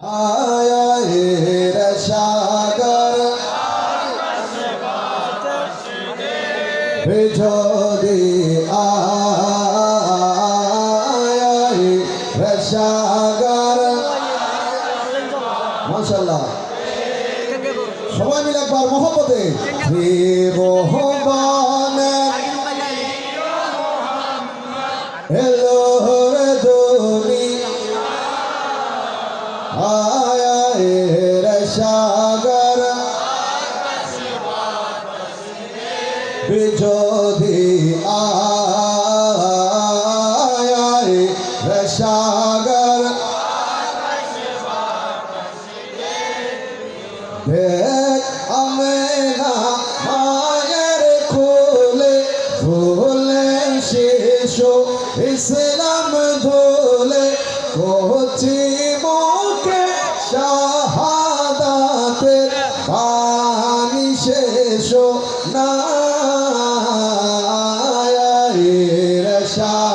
আয়ের সাগর। যদি আয়ের সাগর। মাশাল্লাহ সবাই মিলে একবার মহব্বতে। ত্রিভুবনে এলো রে আয়ের সাগর বিজোধি আয় সাগর দেখ আমেনা মায়ের খোলে ভোলে শিশু ইসলাম ধোলে কচি পানি শেষ না সাগর